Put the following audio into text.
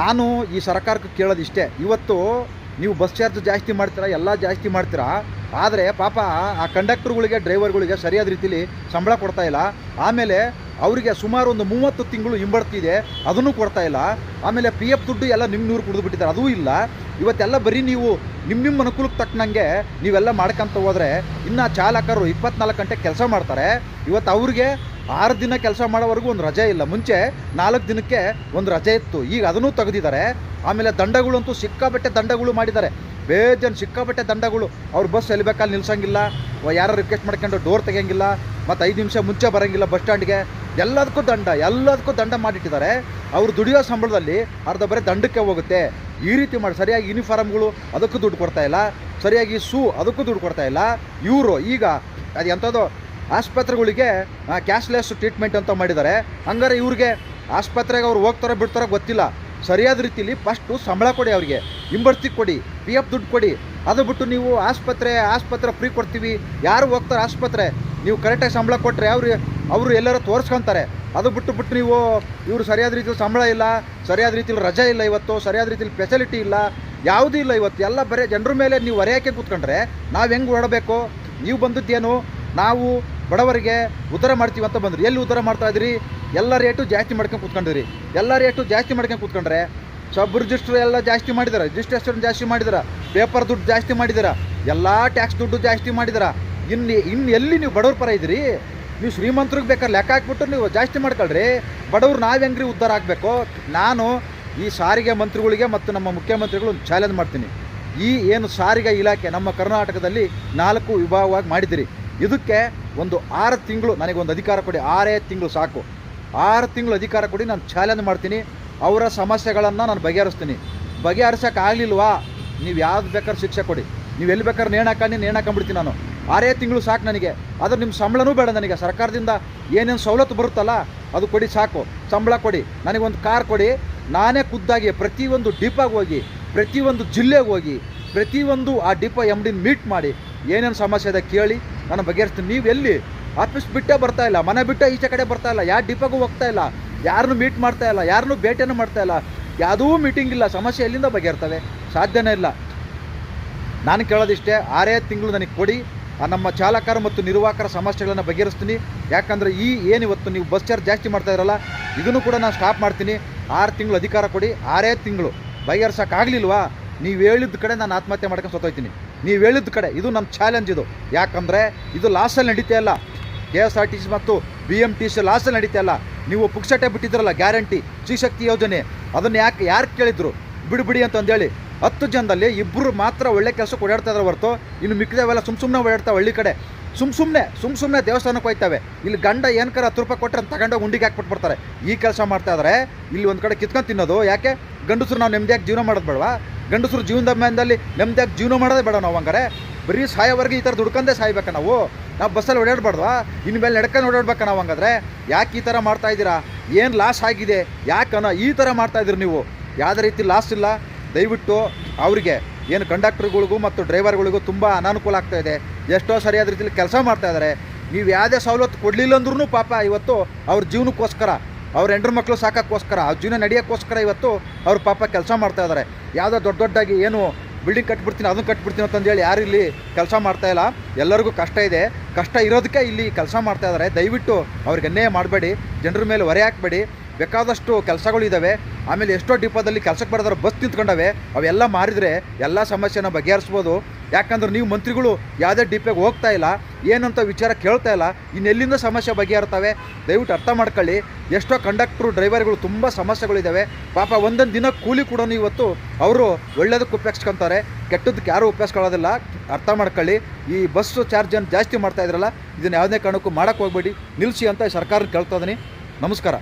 ನಾನು ಈ ಸರ್ಕಾರಕ್ಕೆ ಕೇಳೋದು ಇಷ್ಟೇ. ಇವತ್ತು ನೀವು ಬಸ್ ಚಾರ್ಜ್ ಜಾಸ್ತಿ ಮಾಡ್ತೀರಾ, ಎಲ್ಲ ಜಾಸ್ತಿ ಮಾಡ್ತೀರಾ? ಆದರೆ ಪಾಪ ಆ ಕಂಡಕ್ಟರ್ಗಳಿಗೆ, ಡ್ರೈವರ್ಗಳಿಗೆ ಸರಿಯಾದ ರೀತಿಲಿ ಸಂಬಳ ಕೊಡ್ತಾ ಇಲ್ಲ. ಆಮೇಲೆ ಅವರಿಗೆ ಸುಮಾರು ಒಂದು ಮೂವತ್ತು ತಿಂಗಳು ಹಿಂಬಡ್ತಿದೆ ಅದನ್ನು ಕೊಡ್ತಾ ಇಲ್ಲ. ಆಮೇಲೆ ಪಿ ಎಫ್ ದುಡ್ಡು ಎಲ್ಲ ನಿಮ್ಮ ನೂರು ಕುಡಿದು ಬಿಟ್ಟಿದ್ದಾರೆ, ಅದೂ ಇಲ್ಲ. ಇವತ್ತೆಲ್ಲ ಬರೀ ನೀವು ನಿಮ್ಮ ನಿಮ್ಮ ಅನುಕೂಲಕ್ಕೆ ತಕ್ಕನಂಗೆ ನೀವೆಲ್ಲ ಮಾಡ್ಕೊಂತ ಹೋದರೆ ಇನ್ನು ಚಾಲಕರು ಇಪ್ಪತ್ನಾಲ್ಕು ಗಂಟೆ ಕೆಲಸ ಮಾಡ್ತಾರೆ. ಇವತ್ತು ಅವ್ರಿಗೆ ಆರು ದಿನ ಕೆಲಸ ಮಾಡೋವರೆಗೂ ಒಂದು ರಜೆ ಇಲ್ಲ. ಮುಂಚೆ ನಾಲ್ಕು ದಿನಕ್ಕೆ ಒಂದು ರಜೆ ಇತ್ತು. ಈಗ ಅದನ್ನು ತೆಗೆದಿದ್ದಾರೆ. ಆಮೇಲೆ ದಂಡಗಳಂತೂ ಸಿಕ್ಕಾಬಟ್ಟೆ ದಂಡಗಳು ಮಾಡಿದ್ದಾರೆ. ಬೇಜನ್ ಸಿಕ್ಕಾಬಟ್ಟೆ ದಂಡಗಳು. ಅವ್ರ ಬಸ್ ಎಲ್ಲಿ ಬೇಕಾದ್ರೆ ನಿಲ್ಸಂಗಿಲ್ಲ. ಯಾರು ರಿಕ್ವೆಸ್ಟ್ ಮಾಡ್ಕೊಂಡು ಡೋರ್ ತೆಗಿಯಂಗಿಲ್ಲ. ಮತ್ತು ಐದು ನಿಮಿಷ ಮುಂಚೆ ಬರೋಂಗಿಲ್ಲ ಬಸ್ ಸ್ಟ್ಯಾಂಡ್ಗೆ ಎಲ್ಲದಕ್ಕೂ ದಂಡ ಎಲ್ಲದಕ್ಕೂ ದಂಡ ಮಾಡಿಟ್ಟಿದ್ದಾರೆ. ಅವ್ರು ದುಡಿಯೋ ಸಂಬಳದಲ್ಲಿ ಅರ್ಧ ಬರೀ ದಂಡಕ್ಕೆ ಹೋಗುತ್ತೆ. ಈ ರೀತಿ ಮಾಡಿ, ಸರಿಯಾಗಿ ಯೂನಿಫಾರ್ಮ್ಗಳು ಅದಕ್ಕೂ ದುಡ್ಡು ಕೊಡ್ತಾಯಿಲ್ಲ ಸರಿಯಾಗಿ ಶೂ ಅದಕ್ಕೂ ದುಡ್ಡು ಕೊಡ್ತಾಯಿಲ್ಲ ಇವರು ಈಗ ಅದು ಎಂಥದ್ದು ಆಸ್ಪತ್ರೆಗಳಿಗೆ ಕ್ಯಾಶ್ಲೆಸ್ ಟ್ರೀಟ್ಮೆಂಟ್ ಅಂತ ಮಾಡಿದ್ದಾರೆ. ಹಂಗಾರೆ ಇವ್ರಿಗೆ ಆಸ್ಪತ್ರೆಗೆ ಅವ್ರು ಹೋಗ್ತಾರೋ ಬಿಡ್ತಾರೋ ಗೊತ್ತಿಲ್ಲ. ಸರಿಯಾದ ರೀತಿಲಿ ಫಸ್ಟು ಸಂಬಳ ಕೊಡಿ ಅವರಿಗೆ. ಹಿಂಬಡ್ತಿ ಕೊಡಿ ಪಿ ಎಫ್ ದುಡ್ಡು ಕೊಡಿ. ಅದು ಬಿಟ್ಟು ನೀವು ಆಸ್ಪತ್ರೆ ಆಸ್ಪತ್ರೆ ಫ್ರೀ ಕೊಡ್ತೀವಿ. ಯಾರು ಹೋಗ್ತಾರೆ ಆಸ್ಪತ್ರೆ, ನೀವು ಕರೆಕ್ಟಾಗಿ ಸಂಬಳ ಕೊಟ್ಟರೆ ಅವ್ರು, ಅವರು ಎಲ್ಲರೂ ತೋರಿಸ್ಕೊತಾರೆ. ಅದು ಬಿಟ್ಟು ಬಿಟ್ಟು ನೀವು, ಇವರು ಸರಿಯಾದ ರೀತಿಯಲ್ಲಿ ಸಂಬಳ ಇಲ್ಲ, ಸರಿಯಾದ ರೀತಿಯಲ್ಲಿ ರಜೆ ಇಲ್ಲ ಇವತ್ತು, ಸರಿಯಾದ ರೀತಿಯಲ್ಲಿ ಫೆಸಿಲಿಟಿ ಇಲ್ಲ, ಯಾವುದೂ ಇಲ್ಲ ಇವತ್ತು. ಎಲ್ಲ ಬರೀ ಜನರ ಮೇಲೆ ನೀವು ಒರೆಯೋಕೆ ಕೂತ್ಕೊಂಡ್ರೆ ನಾವು ಹೆಂಗೆ ಹೊರಡಬೇಕು ನೀವು ಬಂದದ್ದೇನು ನಾವು ಬಡವರಿಗೆ ಉದ್ಧಾರ ಮಾಡ್ತೀವಿ ಅಂತ ಬಂದ್ರಿ. ಎಲ್ಲಿ ಉದ್ಧಾರ ಮಾಡ್ತಾ ಇದ್ರಿ ಎಲ್ಲ ರೇಟು ಜಾಸ್ತಿ ಮಾಡ್ಕೊಂಡು ಕೂತ್ಕೊಂಡಿರಿ. ಎಲ್ಲ ರೇಟು ಜಾಸ್ತಿ ಮಾಡ್ಕೊಂಡು ಕೂತ್ಕೊಂಡ್ರೆ ಸಬ್ ರಿಜಿಸ್ಟ್ರ್ ಎಲ್ಲ ಜಾಸ್ತಿ ಮಾಡಿದಾರೆ ರಿಜಿಸ್ಟ್ರೇಷನ್ ಜಾಸ್ತಿ ಮಾಡಿದಾರೆ, ಪೇಪರ್ ದುಡ್ಡು ಜಾಸ್ತಿ ಮಾಡಿದಾರೆ, ಎಲ್ಲ ಟ್ಯಾಕ್ಸ್ ದುಡ್ಡು ಜಾಸ್ತಿ ಮಾಡಿದಾರೆ. ಇನ್ನು ಇನ್ನು ಎಲ್ಲಿ ನೀವು ಬಡವ್ರ ಪರ ಇದ್ದೀರಿ? ನೀವು ಶ್ರೀಮಂತರಿಗೆ ಬೇಕಾದ್ರೆ ಲೆಕ್ಕ ಹಾಕ್ಬಿಟ್ಟು ನೀವು ಜಾಸ್ತಿ ಮಾಡ್ಕೊಳ್ರಿ. ಬಡವ್ರು ನಾವು ಹೆಂಗ್ರಿ ಉದ್ಧಾರ ಆಗಬೇಕು? ನಾನು ಈ ಸಾರಿಗೆ ಮಂತ್ರಿಗಳಿಗೆ ಮತ್ತು ನಮ್ಮ ಮುಖ್ಯಮಂತ್ರಿಗಳು ಚಾಲೆಂಜ್ ಮಾಡ್ತೀನಿ. ಈ ಏನು ಸಾರಿಗೆ ಇಲಾಖೆ ನಮ್ಮ ಕರ್ನಾಟಕದಲ್ಲಿ ನಾಲ್ಕು ವಿಭಾಗವಾಗಿ ಮಾಡಿದಿರಿ ಇದಕ್ಕೆ ಒಂದು ಆರು ತಿಂಗಳು ನನಗೊಂದು ಅಧಿಕಾರ ಕೊಡಿ, ಆರೇ ತಿಂಗಳು ಸಾಕು. ಆರು ತಿಂಗಳು ಅಧಿಕಾರ ಕೊಡಿ, ನಾನು ಚಾಲೆಂಜ್ ಮಾಡ್ತೀನಿ. ಅವರ ಸಮಸ್ಯೆಗಳನ್ನು ನಾನು ಬಗೆಹರಿಸ್ತೀನಿ. ಬಗೆಹರಿಸೋಕ್ಕಾಗಲಿಲ್ವಾ ನೀವು ಯಾವ್ದು ಬೇಕಾದ್ರೆ ಶಿಕ್ಷೆ ಕೊಡಿ. ನೀವು ಎಲ್ಲಿ ಬೇಕಾದ್ರೆ ನೇಣು ನೇಣಾಕೊಂಡ್ಬಿಡ್ತೀನಿ ನಾನು ಆರೇ ತಿಂಗಳು ಸಾಕು ನನಗೆ. ಆದರೆ ನಿಮ್ಮ ಸಂಬಳನೂ ಬೇಡ ನನಗೆ. ಸರ್ಕಾರದಿಂದ ಏನೇನು ಸವಲತ್ತು ಬರುತ್ತಲ್ಲ, ಅದು ಕೊಡಿ ಸಾಕು. ಸಂಬಳ ಕೊಡಿ. ನನಗೊಂದು ಕಾರ್ ಕೊಡಿ. ನಾನೇ ಖುದ್ದಾಗಿ ಪ್ರತಿಯೊಂದು ಡಿಪಾಗೆ ಹೋಗಿ, ಪ್ರತಿಯೊಂದು ಜಿಲ್ಲೆಗೆ ಹೋಗಿ, ಪ್ರತಿಯೊಂದು ಆ ಡಿಪೋ ಎಂ ಮೀಟ್ ಮಾಡಿ ಏನೇನು ಸಮಸ್ಯೆ ಇದೆ ಕೇಳಿ. ನಾನು ಬಗೆಹರಿಸ್ತೀನಿ ನೀವು ಎಲ್ಲಿ ಆಫೀಸ್ ಬಿಟ್ಟೇ ಬರ್ತಾ ಇಲ್ಲ, ಮನೆ ಬಿಟ್ಟೇ ಈಚೆ ಕಡೆ ಬರ್ತಾ ಇಲ್ಲ, ಯಾರು ಡಿಪೋಗೂ ಹೋಗ್ತಾ ಇಲ್ಲ ಯಾರನ್ನೂ ಮೀಟ್ ಮಾಡ್ತಾ ಇಲ್ಲ ಯಾರನ್ನೂ ಭೇಟಿಯನ್ನು ಮಾಡ್ತಾ ಇಲ್ಲ, ಯಾವುದೂ ಮೀಟಿಂಗ್ ಇಲ್ಲ, ಸಮಸ್ಯೆ ಎಲ್ಲಿಂದ ಬಗೆಹರ್ತವೆ? ಸಾಧ್ಯನೇ ಇಲ್ಲ. ನಾನು ಕೇಳೋದಿಷ್ಟೇ, ಆರೇ ತಿಂಗಳು ನನಗೆ ಕೊಡಿ ನಮ್ಮ ಚಾಲಕರ ಮತ್ತು ನಿರ್ವಾಹಕರ ಸಮಸ್ಯೆಗಳನ್ನು ಬಗೆಹರಿಸ್ತೀನಿ. ಯಾಕಂದರೆ ಈ ಏನಿವತ್ತು ನೀವು ಬಸ್ ಚಾರ್ಜ್ ಜಾಸ್ತಿ ಮಾಡ್ತಾ ಇರಲ್ಲ, ಇದನ್ನು ಕೂಡ ನಾನು ಸ್ಟಾಪ್ ಮಾಡ್ತೀನಿ. ಆರು ತಿಂಗಳು ಅಧಿಕಾರ ಕೊಡಿ, ಆರೇ ತಿಂಗಳು. ಬಗೆಹರ್ಸೋಕ್ಕಾಗಲಿಲ್ವಾ? ನೀವು ಹೇಳಿದ ಕಡೆ ನಾನು ಆತ್ಮಹತ್ಯೆ ಮಾಡ್ಕೊಂಡು ಸತ್ತೋಯ್ತೀನಿ. ನೀವು ಹೇಳಿದ ಕಡೆ ಇದು ನಮ್ಮ ಚಾಲೆಂಜ್ ಇದು. ಯಾಕಂದರೆ ಇದು ಲಾಸಲ್ಲಿ ನಡೀತಾ ಇಲ್ಲ. K S R T C ಮತ್ತು ಬಿ ಎಂ ಟಿ ಸಿ ಲಾಸಲ್ಲಿ ನಡೀತಾ ಇಲ್ಲ. ನೀವು ಪುಕ್ಸಟೆ ಬಿಟ್ಟಿದ್ರಲ್ಲ ಗ್ಯಾರಂಟಿ ಶ್ರೀಶಕ್ತಿ ಯೋಜನೆ, ಅದನ್ನು ಯಾಕೆ, ಯಾರು ಕೇಳಿದ್ರು? ಬಿಡು ಬಿಡಿ ಅಂತಂದೇಳಿ ಹತ್ತು ಜನದಲ್ಲಿ ಇಬ್ಬರು ಮಾತ್ರ ಒಳ್ಳೆ ಕೆಲಸಕ್ಕೆ ಓಡಾಡ್ತಾ ಇದ್ದಾರೆ ಹೊರತು, ಇನ್ನು ಮಿಕ್ಕಿದವೆಲ್ಲ ಸುಮ್ಮ ಸುಮ್ಮನೆ ಓಡಾಡ್ತಾವೆ ಹಳ್ಳಿ ಕಡೆ. ಸುಮ್ಮ ಸುಮ್ಮನೆ ಸುಮ್ಮ ಸುಮ್ಮನೆ ದೇವಸ್ಥಾನಕ್ಕೆ ಹೋಯ್ತವೆ. ಇಲ್ಲಿ ಗಂಡ ಏನಕರ ಹತ್ತು ರೂಪಾಯಿ ಕೊಟ್ಟರೆ ತಗೊಂಡೋಗಿ ಉಂಡಿಗೆ ಹಾಕ್ಬಿಟ್ಟು ಬರ್ತಾರೆ ಈ ಕೆಲಸ ಮಾಡ್ತಾ ಇದ್ದಾರೆ ಇಲ್ಲಿ ಒಂದು ಕಡೆ ಕಿತ್ಕೊಂಡು ತಿನ್ನೋದು, ಯಾಕೆ? ಗಂಡಸರು ನಾವು ನೆಮ್ಮದಿಯಾಗಿ ಜೀವನ ಮಾಡೋದು ಬೇಡವಾ? ಗಂಡಸರು ಜೀವನದ ಮೇಲೆ ನೆಮ್ಮದಿಯಾಗಿ ಜೀವನ ಮಾಡೋದೇ ಬೇಡ ನಾವು ಹಂಗಾರೆ. ಬರೀ ಸಾಯೋವರೆಗೆ ಈ ಥರ ದುಡ್ಕೊಂಡೇ ಸಾಯ್ಬೇಕಾ ನಾವು. ನಾವು ಬಸ್ಸಲ್ಲಿ ಓಡಾಡಬಾರ್ದವಾ ಇನ್ನು ಮೇಲೆ ನಡ್ಕೊಂಡು ಓಡಾಡ್ಬೇಕಾ ನಾವು ಹಂಗಾದ್ರೆ. ಯಾಕೆ ಈ ಥರ ಮಾಡ್ತಾ ಇದ್ದೀರಾ? ಏನು ಲಾಸ್ ಆಗಿದೆ? ಯಾಕನ ಈ ಥರ ಮಾಡ್ತಾ ಇದ್ದೀರಿ ನೀವು? ಯಾವುದೇ ರೀತಿ ಲಾಸ್ ಇಲ್ಲ. ದಯವಿಟ್ಟು ಅವರಿಗೆ, ಏನು ಕಂಡಕ್ಟರ್ಗಳಿಗೂ ಮತ್ತು ಡ್ರೈವರ್ಗಳಿಗೂ ತುಂಬ ಅನಾನುಕೂಲ ಆಗ್ತಾ ಇದೆ. ಎಷ್ಟೋ ಸರಿಯಾದ ರೀತಿಯಲ್ಲಿ ಕೆಲಸ ಮಾಡ್ತಾ ಇದ್ದಾರೆ. ನೀವು ಯಾವುದೇ ಸವಲತ್ತು ಕೊಡಲಿಲ್ಲ ಅಂದ್ರೂ ಪಾಪ ಇವತ್ತು ಅವ್ರ ಜೀವನಕ್ಕೋಸ್ಕರ ಅವ್ರ ಹೆಂಡ್ರ ಮಕ್ಕಳು ಸಾಕೋಕ್ಕೋಸ್ಕರ, ಅವ್ರ ಜೀವನ ನಡೆಯೋಕ್ಕೋಸ್ಕರ ಇವತ್ತು ಅವ್ರ ಪಾಪ ಕೆಲಸ ಮಾಡ್ತಾ ಇದ್ದಾರೆ ಯಾವುದೋ ದೊಡ್ಡ ದೊಡ್ಡಾಗಿ ಏನು ಬಿಲ್ಡಿಂಗ್ ಕಟ್ಬಿಡ್ತೀನಿ, ಅದನ್ನು ಕಟ್ಬಿಡ್ತೀನಿ ಅಂತಂದೇಳಿ ಯಾರು ಇಲ್ಲಿ ಕೆಲಸ ಮಾಡ್ತಾ ಇಲ್ಲ. ಎಲ್ಲರಿಗೂ ಕಷ್ಟ ಇದೆ. ಕಷ್ಟ ಇರೋದಕ್ಕೆ ಇಲ್ಲಿ ಕೆಲಸ ಮಾಡ್ತಾ ಇದ್ದಾರೆ ದಯವಿಟ್ಟು ಅವ್ರಿಗೆ ಅನ್ಯಾಯ ಮಾಡಬೇಡಿ. ಜನರ ಮೇಲೆ ಹೊರೆ ಹಾಕಬೇಡಿ. ಬೇಕಾದಷ್ಟು ಕೆಲಸಗಳಿದ್ದಾವೆ ಆಮೇಲೆ ಎಷ್ಟೋ ಡಿಪೋದಲ್ಲಿ ಕೆಲಸಕ್ಕೆ ಬರೋದ್ರ ಬಸ್ ನಿಂತ್ಕೊಂಡವೆ. ಅವೆಲ್ಲ ಮಾರಿದರೆ ಎಲ್ಲ ಸಮಸ್ಯೆನ ಬಗೆಹರಿಸ್ಬೋದು. ಯಾಕಂದ್ರೆ ನೀವು ಮಂತ್ರಿಗಳು ಯಾವುದೇ ಡಿಪೋಗೆ ಹೋಗ್ತಾ ಇಲ್ಲ, ಏನಂತ ವಿಚಾರ ಕೇಳ್ತಾ ಇಲ್ಲ ಇನ್ನೆಲ್ಲಿಂದ ಸಮಸ್ಯೆ ಬಗೆಹರ್ತವೆ? ದಯವಿಟ್ಟು ಅರ್ಥ ಮಾಡ್ಕೊಳ್ಳಿ. ಎಷ್ಟೋ ಕಂಡಕ್ಟ್ರು, ಡ್ರೈವರ್ಗಳು ತುಂಬ ಸಮಸ್ಯೆಗಳಿದ್ದಾವೆ ಪಾಪ ಒಂದೊಂದು ದಿನ ಕೂಲಿ ಕೂಡ ಇವತ್ತು ಅವರು ಒಳ್ಳೇದಕ್ಕೆ ಉಪಯೋಗಿಸ್ಕೊತಾರೆ. ಕೆಟ್ಟದಕ್ಕೆ ಯಾರೂ ಉಪಯೋಗಿಸ್ಕೊಳ್ಳೋದಿಲ್ಲ. ಅರ್ಥ ಮಾಡ್ಕೊಳ್ಳಿ. ಈ ಬಸ್ಸು ಚಾರ್ಜನ್ನು ಜಾಸ್ತಿ ಮಾಡ್ತಾ ಇದ್ರಲ್ಲ, ಇದನ್ನು ಯಾವುದೇ ಕಾರಣಕ್ಕೂ ಮಾಡೋಕ್ಕೆ ಹೋಗ್ಬೇಡಿ. ನಿಲ್ಲಿಸಿ ಅಂತ ಸರ್ಕಾರ ಕೇಳ್ತಾ ಇದ್ದೀನಿ. ನಮಸ್ಕಾರ.